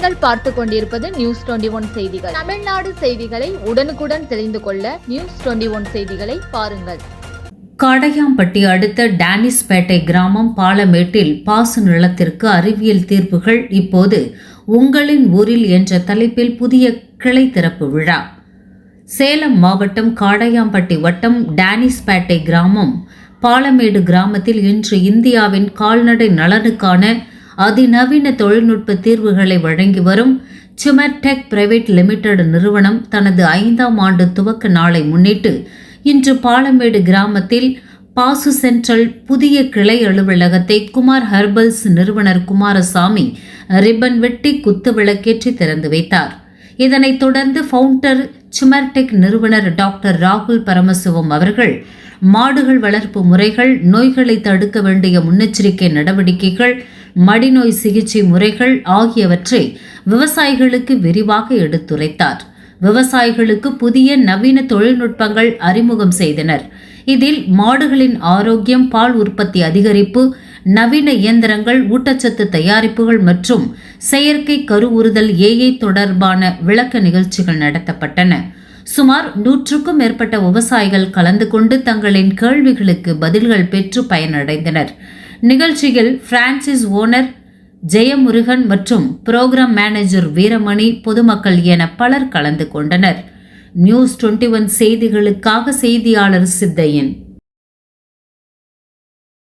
பார்த்து கொண்டிருப்பது news twenty one செய்திகள். தமிழ்நாடு செய்திகளை உடனுக்குடன் தெரிந்து கொள்ள நியூஸ் டுவெண்டி ஒன் செய்திகளை பாருங்கள். காடையாம்பட்டி அடுத்த டேனிஸ்பேட்டை கிராமம் பாலமேட்டில் பாசு நிலத்திற்கு அறிவியல் தீர்ப்புகள் இப்போது உங்களின் ஊரில் என்ற தலைப்பில் புதிய கிளை திறப்பு விழா. சேலம் மாவட்டம் காடையாம்பட்டி வட்டம் டேனிஸ்பேட்டை கிராமம் பாலமேடு கிராமத்தில் இன்று இந்தியாவின் கால்நடை நலனுக்கான அதிநவீன தொழில்நுட்ப தீர்வுகளை வழங்கி வரும் சுமர்டெக் பிரைவேட் லிமிடெட் நிறுவனம் தனது ஐந்தாம் ஆண்டு துவக்க நாளை முன்னிட்டு இன்று பாலமேடு கிராமத்தில் பாசு சென்ட்ரல் புதிய கிளை அலுவலகத்தை குமார் ஹெர்பல்ஸ் நிறுவனர் குமாரசாமி ரிப்பன் வெட்டி குத்து விளக்கேற்றி திறந்து வைத்தார். இதனைத் தொடர்ந்து ஃபவுண்டர் சுமர்டெக் நிறுவனர் டாக்டர் ராகுல் பரமசிவம் அவர்கள் மாடுகள் வளர்ப்பு முறைகள் நோய்களை தடுக்க வேண்டிய முன்னெச்சரிக்கை நடவடிக்கைகள் மடிநோய் சிகிச்சை முறைகள் ஆகியவற்றை விவசாயிகளுக்கு விரிவாக எடுத்துரைத்தார். விவசாயிகளுக்கு புதிய நவீன தொழில்நுட்பங்கள் அறிமுகம் செய்தனர். இதில் மாடுகளின் ஆரோக்கியம் பால் உற்பத்தி அதிகரிப்பு நவீன இயந்திரங்கள் ஊட்டச்சத்து தயாரிப்புகள் மற்றும் செயற்கை கருவுறுதல் ஏஐ தொடர்பான விளக்க நிகழ்ச்சிகள் நடத்தப்பட்டன. சுமார் நூற்றுக்கும் மேற்பட்ட விவசாயிகள் கலந்து கொண்டு தங்களின் கேள்விகளுக்கு பதில்கள் பெற்று பயனடைந்தனர். நிகழ்ச்சியில் பிரான்சிஸ் ஓனர் ஜெயமுருகன் மற்றும் புரோகிராம் மேனேஜர் வீரமணி பொதுமக்கள் என பலர் கலந்து கொண்டனர். நியூஸ் டுவெண்ட்டி ஒன் செய்திகளுக்காக செய்தியாளர் சித்தையன்.